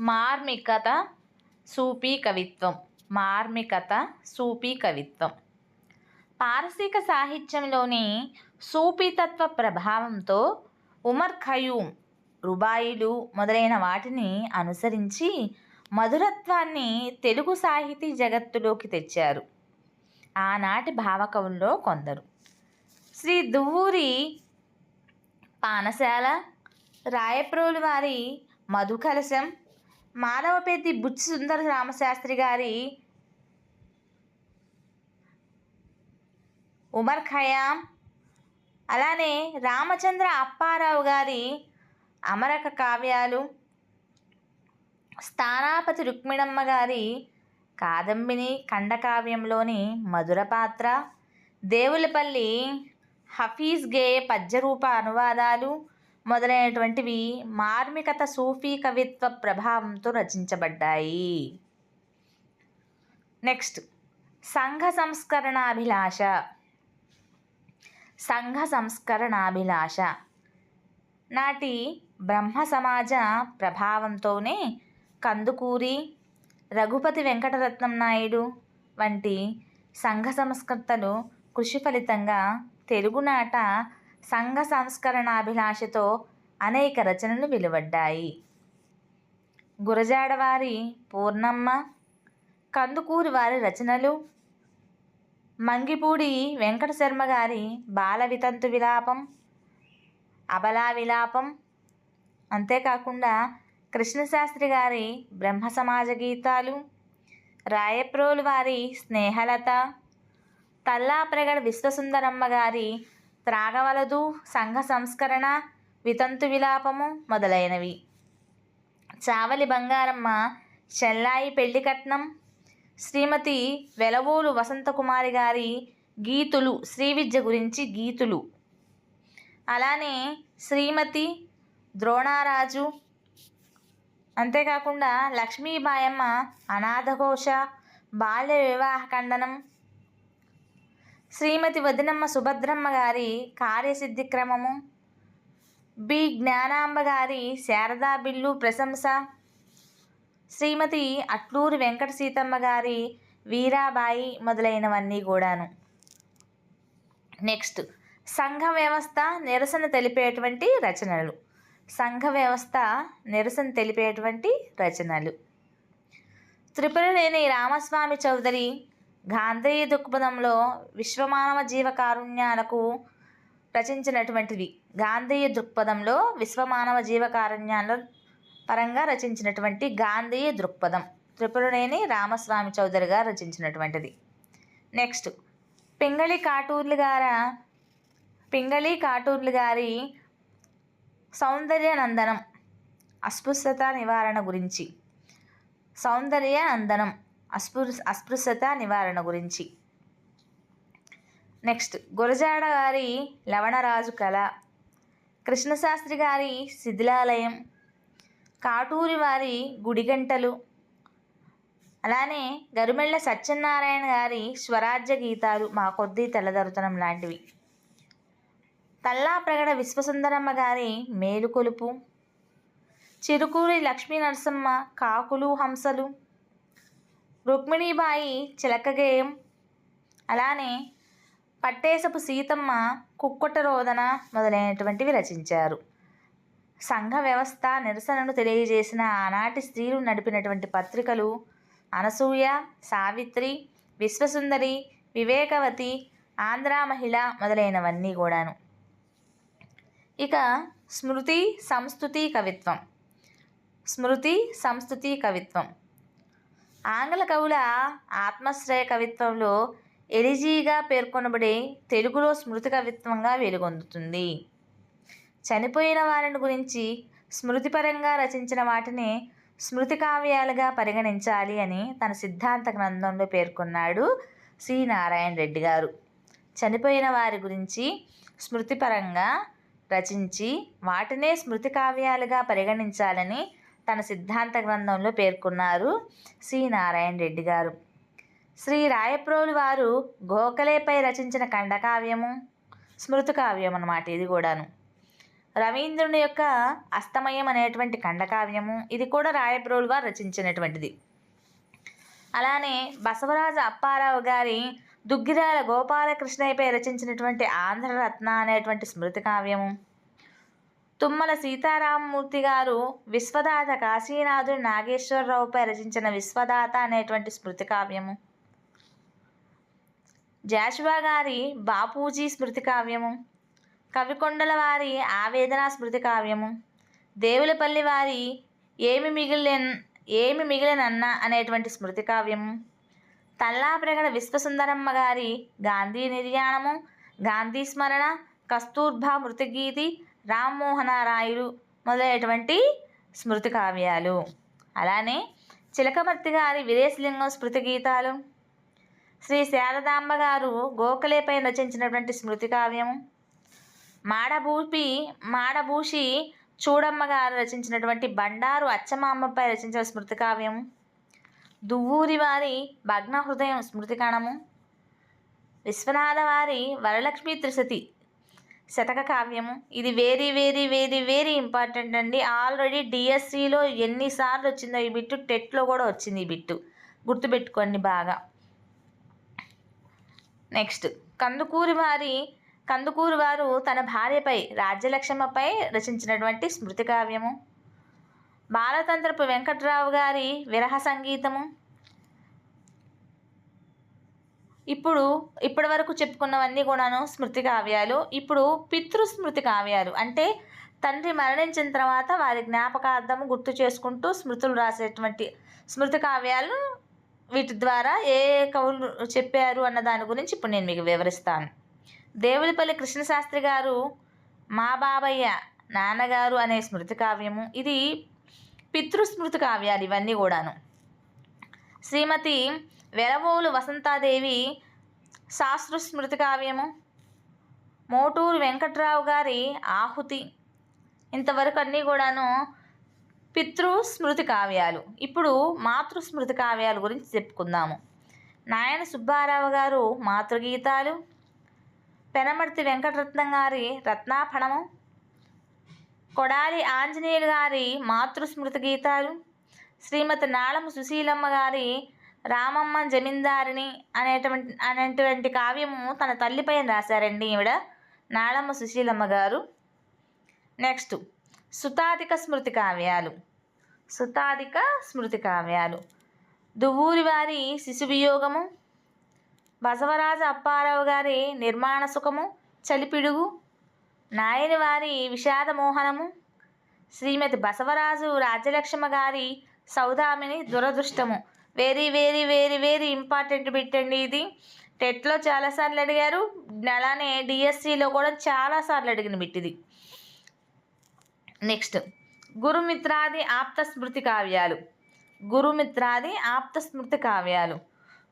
మార్మికత సూపీ కవిత్వం మార్మికత సూపీ కవిత్వం పారసీక సాహిత్యంలోని సూపీతత్వ ప్రభావంతో ఉమర్ ఖయూమ్ రుబాయిలు మొదలైన వాటిని అనుసరించి మధురత్వాన్ని తెలుగు సాహితీ జగత్తులోకి తెచ్చారు. ఆనాటి భావకవుల్లో కొందరు. శ్రీ దువ్వూరి పానశాల రాయప్రోలు వారి మధుకలశం మానవపేతి బుచ్చి సుందర రామశాస్త్రి గారి ఉమర్ ఖయాం అలానే రామచంద్ర అప్పారావు గారి అమరక కావ్యాలు. స్థానాపతి రుక్మిణమ్మ గారి కాదంబిని ఖండకావ్యంలోని మధుర పాత్ర. దేవులపల్లి హఫీజ్ గేయ పద్యరూప అనువాదాలు. మొదలైనటువంటివి మార్మికత సూఫీ కవిత్వ ప్రభావంతో రచించబడ్డాయి. నెక్స్ట్ సంఘ సంస్కరణాభిలాష. సంఘ సంస్కరణాభిలాష. నాటి బ్రహ్మ సమాజ ప్రభావంతోనే కందుకూరి రఘుపతి వెంకటరత్నం నాయుడు వంటి సంఘ సంస్కర్తలు కృషి ఫలితంగా తెలుగునాట సంఘ సంస్కరణాభిలాషతో అనేక రచనలు వెలువడ్డాయి. గురజాడవారి పూర్ణమ్మ కందుకూరి వారి రచనలు మంగిపూడి వెంకట శర్మ గారి బాల వితంతు విలాపం అబలా విలాపం అంతేకాకుండా కృష్ణశాస్త్రి గారి బ్రహ్మ సమాజ గీతాలు రాయప్రోలు వారి స్నేహలత తల్లాప్రగడ విశ్వసుందరమ్మ గారి త్రాగవలదు సంఘ సంస్కరణ వితంతు విలాపము మొదలైనవి. చావలి బంగారమ్మ చెల్లాయి పెళ్ళికట్నం శ్రీమతి వెలవోలు వసంతకుమారి గారి గీతులు శ్రీ విద్య గురించి గీతులు. అలానే శ్రీమతి ద్రోణారాజు అంతేకాకుండా లక్ష్మీబాయమ్మ అనాథఘోష బాల్య వివాహ ఖండనం శ్రీమతి వదినమ్మ సుభద్రమ్మ గారి కార్యసిద్ధి క్రమము. బి. జ్ఞానాంబ గారి శారదా బిల్లు ప్రశంస. శ్రీమతి అట్లూరి వెంకట సీతమ్మ గారి వీరాబాయి మొదలైనవన్నీ కూడాను. నెక్స్ట్ సంఘ వ్యవస్థ నిరసన తెలిపేటువంటి రచనలు. సంఘ వ్యవస్థ నిరసన తెలిపేటువంటి రచనలు. త్రిపురలేని రామస్వామి చౌదరి గాంధేయ దృక్పథంలో విశ్వమానవ జీవ కారుణ్యాలకు రచించినటువంటిది గాంధేయ దృక్పథంలో విశ్వమానవ జీవ కారుణ్యాల పరంగా రచించినటువంటి గాంధేయ దృక్పథం. త్రిపురనేని రామస్వామి చౌదరి గారు రచించినటువంటిది. నెక్స్ట్ పింగళి కాటూర్లు గార పింగళి కాటూర్లు గారి సౌందర్య నందనం అస్పృశ్యత నివారణ గురించి. సౌందర్య నందనం అస్పృ అస్పృశ్యత నివారణ గురించి. నెక్స్ట్ గురజాడ గారి లవణరాజు కళ. కృష్ణశాస్త్రి గారి శిథిలాలయం. కాటూరి వారి గుడిగంటలు. అలానే గరుమెళ్ళ సత్యనారాయణ గారి స్వరాజ్య గీతాలు మా కొద్దీ తెల్లదొరతనం లాంటివి. తల్లా ప్రగడ విశ్వసుందరమ్మ గారి మేలుకొలుపు. చిరుకూరి లక్ష్మీ నరసమ్మ కాకులు హంసలు. రుక్మిణీబాయి చిలకగేయం అలానే పట్టేసపు సీతమ్మ కుక్కుట రోదన మొదలైనటువంటివి రచించారు. సంఘ వ్యవస్థ నిరసనను తెలియజేసిన ఆనాటి స్త్రీలు నడిపినటువంటి పత్రికలు అనసూయ సావిత్రి విశ్వసుందరి వివేకవతి ఆంధ్ర మహిళ మొదలైనవన్నీ కూడాను. ఇక స్మృతి సంస్కృతి కవిత్వం. స్మృతి సంస్కృతి కవిత్వం. ఆంగ్ల కవుల ఆత్మశ్రయ కవిత్వంలో ఎలిజీగా పేర్కొనబడే తెలుగులో స్మృతి కవిత్వంగా వెలుగొందుతుంది. చనిపోయిన వారిని గురించి స్మృతిపరంగా రచించిన వాటిని స్మృతి కావ్యాలుగా పరిగణించాలి అని తన సిద్ధాంత గ్రంథంలో పేర్కొన్నాడు సి. నారాయణ రెడ్డి గారు. చనిపోయిన వారి గురించి స్మృతిపరంగా రచించి వాటినే స్మృతి కావ్యాలుగా పరిగణించాలని తన సిద్ధాంత గ్రంథంలో పేర్కొన్నారు సి. నారాయణ రెడ్డి గారు. శ్రీ రాయప్రోలు వారు గోఖలేపై రచించిన ఖండకావ్యము స్మృతి కావ్యం అన్నమాట ఇది కూడాను. రవీంద్రుని యొక్క అస్తమయం అనేటువంటి ఖండకావ్యము ఇది కూడా రాయప్రోలు వారు రచించినటువంటిది. అలానే బసవరాజు అప్పారావు గారి దుగ్గిరాల గోపాలకృష్ణయ్యపై రచించినటువంటి ఆంధ్రరత్న అనేటువంటి స్మృతి కావ్యము తుమ్మల సీతారామమూర్తి గారు విశ్వదాత కాశీనాథుడు నాగేశ్వరరావుపై రచించిన విశ్వదాత అనేటువంటి స్మృతి కావ్యము. జాషువా గారి బాపూజీ స్మృతి కావ్యము. కవికొండల వారి ఆవేదన స్మృతి కావ్యము. దేవులపల్లి వారి ఏమి మిగిలిన ఏమి మిగిలినన్న అనేటువంటి స్మృతి కావ్యము. తల్లాప్రగడ విశ్వసుందరమ్మ గారి గాంధీ నిర్యాణము గాంధీ స్మరణ కస్తూర్బా మృతిగీతి రామ్మోహన రాయులు మొదలైనటువంటి స్మృతి కావ్యాలు. అలానే చిలకమర్తి గారి విదేశలింగం స్మృతి గీతాలు శ్రీ శారదాంబ గారు గోఖలేపై రచించినటువంటి స్మృతి కావ్యము మాడభూపి మాడభూషి చూడమ్మ గారు రచించినటువంటి బండారు అచ్చమామ్మపై రచించిన స్మృతి కావ్యం దువ్వూరి వారి భగ్న హృదయం స్మృతి కణము విశ్వనాథ వారి వరలక్ష్మి త్రిశతి శతక కావ్యము. ఇది very very very very important అండి. ఆల్రెడీ డిఎస్సిలో ఎన్నిసార్లు వచ్చిందో ఈ బిట్టు? టెట్లో కూడా వచ్చింది ఈ బిట్టు. గుర్తుపెట్టుకోండి బాగా. నెక్స్ట్ కందుకూరి వారి కందుకూరు వారు తన భార్యపై రాజ్యలక్ష్మపై రచించినటువంటి స్మృతి కావ్యము. బాలతంత్రపు వెంకట్రావు గారి విరహ సంగీతము. ఇప్పుడు ఇప్పటి వరకు చెప్పుకున్నవన్నీ కూడాను స్మృతి కావ్యాలు. ఇప్పుడు పితృస్మృతి కావ్యాలు. అంటే తండ్రి మరణించిన తర్వాత వారి జ్ఞాపకార్థము గుర్తు చేసుకుంటూ స్మృతులు రాసేటువంటి స్మృతి కావ్యాలు వీటి ద్వారా ఏ కవులు చెప్పారు అన్న దాని గురించి ఇప్పుడు నేను మీకు వివరిస్తాను. దేవులపల్లి కృష్ణశాస్త్రి గారు మా బాబయ్య నాన్నగారు అనే స్మృతి కావ్యము. ఇది పితృస్మృతి కావ్యాలు ఇవన్నీ కూడాను. శ్రీమతి వెలవోలు వసంతాదేవి శాస్త్ర స్మృతి కావ్యము. మోటూరు వెంకట్రావు గారి ఆహుతి. ఇంతవరకు అన్నీ కూడాను పితృ స్మృతి కావ్యాలు. ఇప్పుడు మాతృస్మృతి కావ్యాల గురించి చెప్పుకుందాము. నాయన సుబ్బారావు గారు మాతృగీతాలు పెనమర్తి వెంకటరత్నం గారి రత్నాఫణము కొడాలి ఆంజనేయులు గారి మాతృస్మృతి గీతాలు శ్రీమతి నాళము సుశీలమ్మ గారి రామమ్మ జమీందారిని అనేటువంటి అనేటువంటి కావ్యము తన తల్లిపైన రాశారండి ఈవిడ నాళమ్మ సుశీలమ్మ గారు. నెక్స్ట్ సుతాధిక స్మృతి కావ్యాలు. సుతాధిక స్మృతి కావ్యాలు. దువ్వూరి వారి శిశువియోగము బసవరాజు అప్పారావు గారి నిర్మాణ సుఖము చలిపిడుగు నాయని వారి విషాద మోహనము శ్రీమతి బసవరాజు రాజ్యలక్ష్మ గారి Saudamini దురదృష్టము very very very very important bit అండి ఇది టెట్లో చాలాసార్లు అడిగారు. అలానే డిఎస్సిలో కూడా చాలాసార్లు అడిగిన బిట్ ఇది. నెక్స్ట్ గురుమిత్రాది ఆప్త స్మృతి కావ్యాలు. గురుమిత్రాది ఆప్త స్మృతి కావ్యాలు.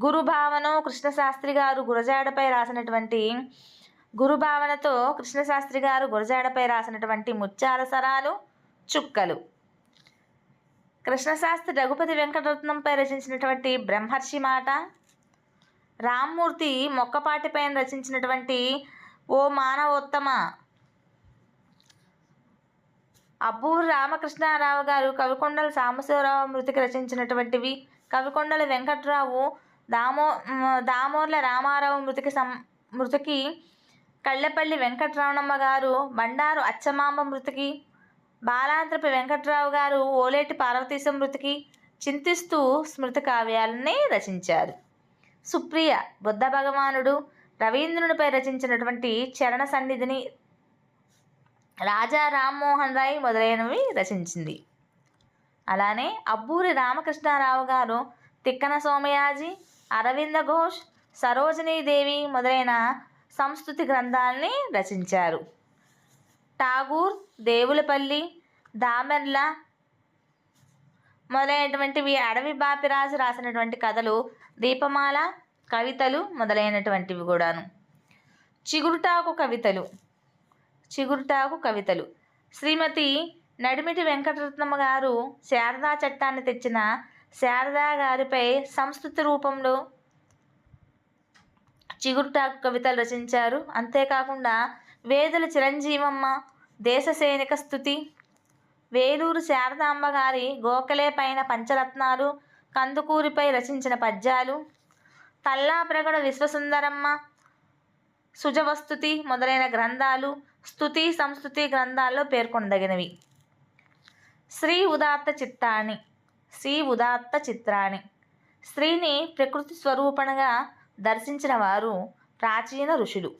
గురుభావన కృష్ణశాస్త్రి గారు గురజాడపై రాసినటువంటి గురుభావనతో కృష్ణశాస్త్రి గారు గురజాడపై రాసినటువంటి ముత్యాల సరాలు చుక్కలు. కృష్ణశాస్త్రి రఘుపతి వెంకటరత్నంపై రచించినటువంటి బ్రహ్మర్షి మాట రామ్మూర్తి మొక్కపాటిపైన రచించినటువంటి ఓ మానవోత్తమ అబ్బూరు రామకృష్ణారావు గారు కవికొండల సాంబశివరావు మృతికి రచించినటువంటివి. కవికొండల వెంకట్రావు దామో దామోర్ల రామారావు మృతికి సం మృతికి కళ్ళపల్లి వెంకటరమణమ్మ గారు బండారు అచ్చమాంబ మృతికి బాలాంత్రపి వెంకట్రావు గారు ఓలేటి పార్వతీ మృతికి చింతిస్తూ స్మృతి కావ్యాలని రచించారు. సుప్రియ బుద్ధ భగవానుడు రవీంద్రునిపై రచించినటువంటి చరణ సన్నిధిని రాజా రామ్మోహన్ రాయ్ మొదలైనవి రచించింది. అలానే అబ్బూరి రామకృష్ణారావు గారు తిక్కన సోమయాజి అరవింద ఘోష్ సరోజినీదేవి మొదలైన సంస్కృతి గ్రంథాలని రచించారు. ఠాగూర్ దేవులపల్లి దామెర్ల మొదలైనటువంటివి అడవి బాపిరాజు రాసినటువంటి కథలు దీపమాల కవితలు మొదలైనటువంటివి కూడాను. చిగురుటాకు కవితలు చిగురుటాకు కవితలు. శ్రీమతి నడిమిటి వెంకటరత్నమ్మ గారు శారదా చట్టాన్ని తెచ్చిన శారదా గారిపై సంస్కృతి రూపంలో చిగురుటాకు కవితలు రచించారు. అంతేకాకుండా వేదుల చిరంజీవమ్మ దేశ సైనిక స్థుతి వేలూరు శారదాంబ గారి గోఖలే పైన పంచరత్నాలు కందుకూరిపై రచించిన పద్యాలు. తల్లాప్రగడ విశ్వసుందరమ్మ సుజవస్తుతి మొదలైన గ్రంథాలు స్థుతి సంస్కృతి గ్రంథాల్లో పేర్కొనదగినవి. శ్రీ ఉదాత్త చిత్తాణి శ్రీ ఉదాత్త చిత్రాణి స్త్రీని ప్రకృతి స్వరూపణగా దర్శించిన వారు ప్రాచీన ఋషులు.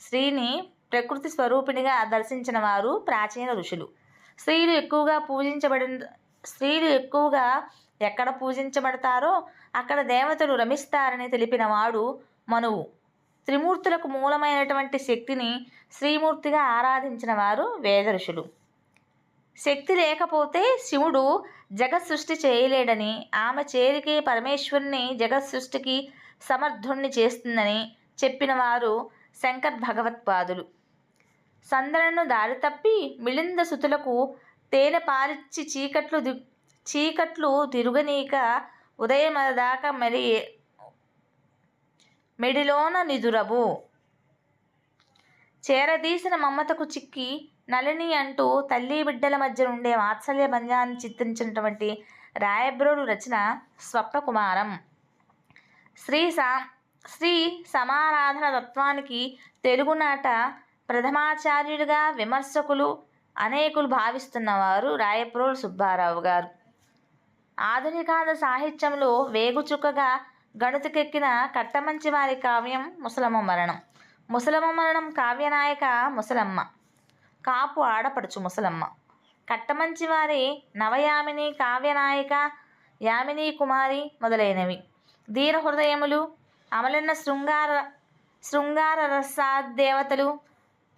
స్త్రీని ప్రకృతి స్వరూపిణిగా దర్శించిన వారు ప్రాచీన ఋషులు. స్త్రీలు ఎక్కువగా పూజించబడిన స్త్రీలు ఎక్కువగా ఎక్కడ పూజించబడతారో అక్కడ దేవతలు రమిస్తారని తెలిపిన వాడు మనువు. త్రిమూర్తులకు మూలమైనటువంటి శక్తిని శ్రీమూర్తిగా ఆరాధించిన వారు వేద ఋషులు. శక్తి లేకపోతే శివుడు జగత్ సృష్టి చేయలేడని ఆమె చేరికే పరమేశ్వరుని జగత్ సృష్టికి సమర్థుణ్ణి చేస్తుందని చెప్పిన వారు శంకర్ భగవత్పాదులు. సందనను దారి తప్పి మిళింద సుతులకు తేనె పాలిచ్చి చీకట్లు ది చీకట్లు తిరుగనీక ఉదయం దాకా మరి మెడిలోన నిదురవు చేరదీసిన మమతకు చిక్కి నళిని అంటూ తల్లి బిడ్డల మధ్య ఉండే వాత్సల్య బంధాన్ని చిత్రించినటువంటి రాయబ్రోడు రచన స్వప్నకుమారం. శ్రీ సా శ్రీ సమారాధన తత్వానికి తెలుగునాట ప్రథమాచార్యుడిగా విమర్శకులు అనేకులు భావిస్తున్నవారు రాయప్రోలు సుబ్బారావు గారు. ఆధునికాంధ సాహిత్యంలో వేగుచుక్కగా గణుతుకెక్కిన కట్టమంచి వారి కావ్యం ముసలమ్మ మరణం. ముసలమ్మ మరణం కావ్యనాయక ముసలమ్మ. కాపు ఆడపడుచు ముసలమ్మ. కట్టమంచి వారి నవయామిని కావ్యనాయిక యామిని కుమారి మొదలైనవి. ధీర హృదయములు అమలన్న శృంగార శృంగార రసాదేవతలు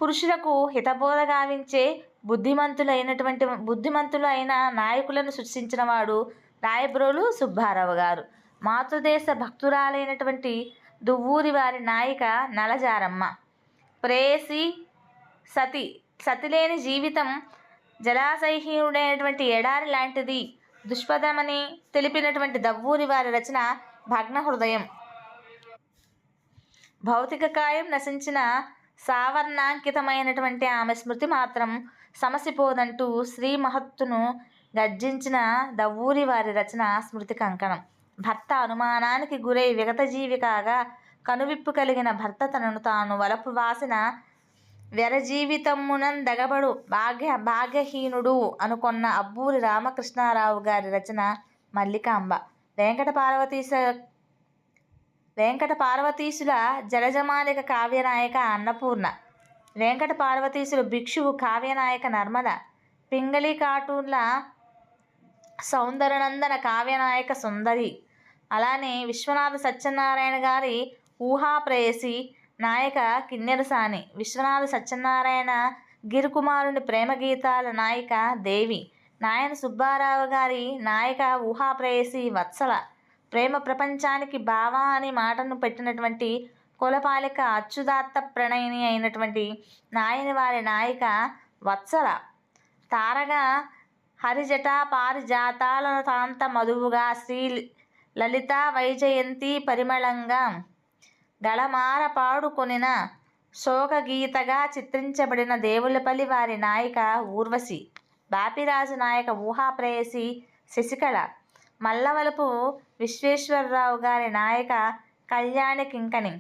పురుషులకు హితబోధ గావించే బుద్ధిమంతులైనటువంటి బుద్ధిమంతులు అయిన నాయకులను సృష్టించిన వాడు రాయబ్రోలు సుబ్బారావు గారు. మాతృదేశ భక్తురాలైనటువంటి దువ్వూరి వారి నాయిక నలజారమ్మ. ప్రేయసి సతి సతిలేని జీవితం జలాశయహీనుడైనటువంటి ఎడారి లాంటిది దుష్పథమని తెలిపినటువంటి దవ్వూరి వారి రచన భగ్న హృదయం భౌతిక కాయం నశించిన సావర్ణాంకితమైనటువంటి ఆమె స్మృతి మాత్రం సమసిపోదంటూ శ్రీ మహత్తును గర్జించిన దవ్వూరి వారి రచన స్మృతి కంకణం. భర్త అనుమానానికి గురై విగతజీవి కాగా కనువిప్పు కలిగిన భర్త తనను తాను వలపు వాసిన వ్యరజీవితమ్మునం దగబడు భాగ్య భాగ్యహీనుడు అనుకొన్న అబ్బూరి రామకృష్ణారావు గారి రచన మల్లికాంబ. వెంకట పార్వతీశ వెంకట పార్వతీశుల జలజమాలిక కావ్యనాయక అన్నపూర్ణ వెంకట పార్వతీశుల భిక్షువు కావ్యనాయక నర్మద పింగళి కార్టూన్ల సౌందరనందన కావ్యనాయక సుందరి అలానే విశ్వనాథ సత్యనారాయణ గారి ఊహాప్రేయసి నాయక కిన్నెరసాని విశ్వనాథ సత్యనారాయణ గిరికుమారుని ప్రేమ గీతాల నాయిక దేవి నాయన సుబ్బారావు గారి నాయక ఊహాప్రేయసి వత్సల ప్రేమ ప్రపంచానికి భావ అనే మాటను పెట్టినటువంటి కులపాలిక అచ్యుదాత్త ప్రణయిని అయినటువంటి నాయని వారి నాయిక వత్సల. తారగా హరిజట పారిజాతాల తాంత మధువుగా శ్రీ లలిత వైజయంతి పరిమళంగా గళమార పాడుకొనిన శోకగీతగా చిత్రించబడిన దేవులపల్లి వారి నాయిక ఊర్వశి. బాపిరాజు నాయక ఊహాప్రేయసి శశికళ. మల్లవలపు విశ్వేశ్వరరావు గారి నాయక కళ్యాణి కింకణి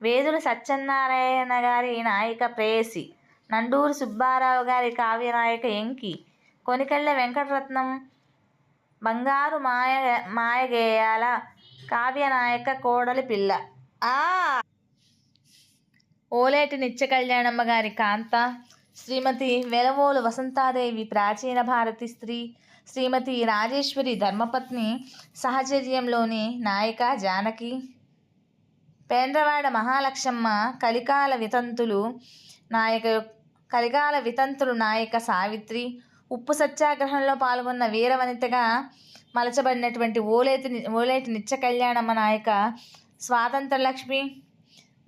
వేదుల సత్యనారాయణ గారి నాయిక ప్రేయసి నండూరు సుబ్బారావు గారి కావ్యనాయక ఎంకి కొనికెళ్ళ వెంకటరత్నం బంగారు మాయ మాయగేయాల కావ్యనాయక కోడలి పిల్ల. ఆ! ఓలేటి నిత్య కళ్యాణమ్మ గారి కాంత శ్రీమతి వెలవోలు వసంతాదేవి ప్రాచీన భారతి స్త్రీ శ్రీమతి రాజేశ్వరి ధర్మపత్ని సహచర్యంలోని నాయిక జానకి. పేండ్రవాడ మహాలక్ష్మమ్మ కలికాల వితంతులు నాయక కలికాల వితంతులు నాయక సావిత్రి. ఉప్పు సత్యాగ్రహంలో పాల్గొన్న వీరవనితగా మలచబడినటువంటి ఓలేటి ఓలేటి నిత్య కళ్యాణమ్మ నాయక స్వాతంత్ర లక్ష్మి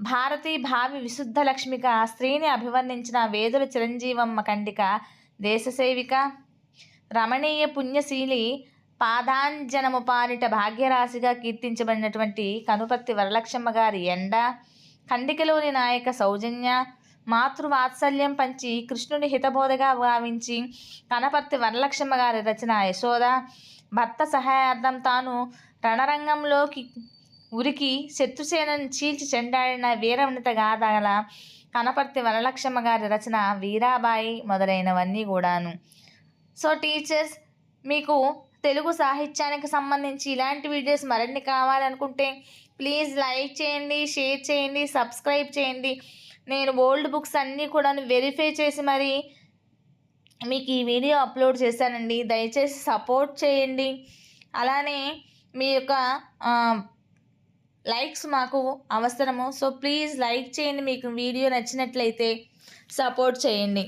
భారతీ భావి విశుద్ధ లక్ష్మిక స్త్రీని అభివర్ణించిన వేదుల చిరంజీవమ్మ కండిక దేశసేవిక రమణీయ పుణ్యశీలి పాదాంజనముపాలిట భాగ్యరాశిగా కీర్తించబడినటువంటి కనుపర్తి వరలక్ష్మ గారి ఎండ కండికలోని నాయక సౌజన్య మాతృవాత్సల్యం పంచి కృష్ణుని హితబోధగా భావించి కనపర్తి వరలక్ష్మ గారి రచన యశోద. భర్త సహాయార్థం తాను రణరంగంలోకి ఉరికి శత్రుసేనను చీల్చి చెండాడిన వీరవనిత గాథల కనపర్తి వరలక్ష్మ గారి రచన వీరాబాయి మొదలైనవన్నీ కూడాను. సో టీచర్స్ మీకు తెలుగు సాహిత్యానికి సంబంధించి ఇలాంటి వీడియోస్ మరిన్ని కావాలనుకుంటే ప్లీజ్ లైక్ చేయండి షేర్ చేయండి సబ్స్క్రైబ్ చేయండి. నేను ఓల్డ్ బుక్స్ అన్నీ కూడా వెరిఫై చేసి మరి మీకు ఈ వీడియో అప్లోడ్ చేశానండి. దయచేసి సపోర్ట్ చేయండి. అలానే మీ యొక్క లైక్స్ మాకు అవసరము. సో ప్లీజ్ లైక్ చేయండి. మీకు వీడియో నచ్చినట్లయితే సపోర్ట్ చేయండి.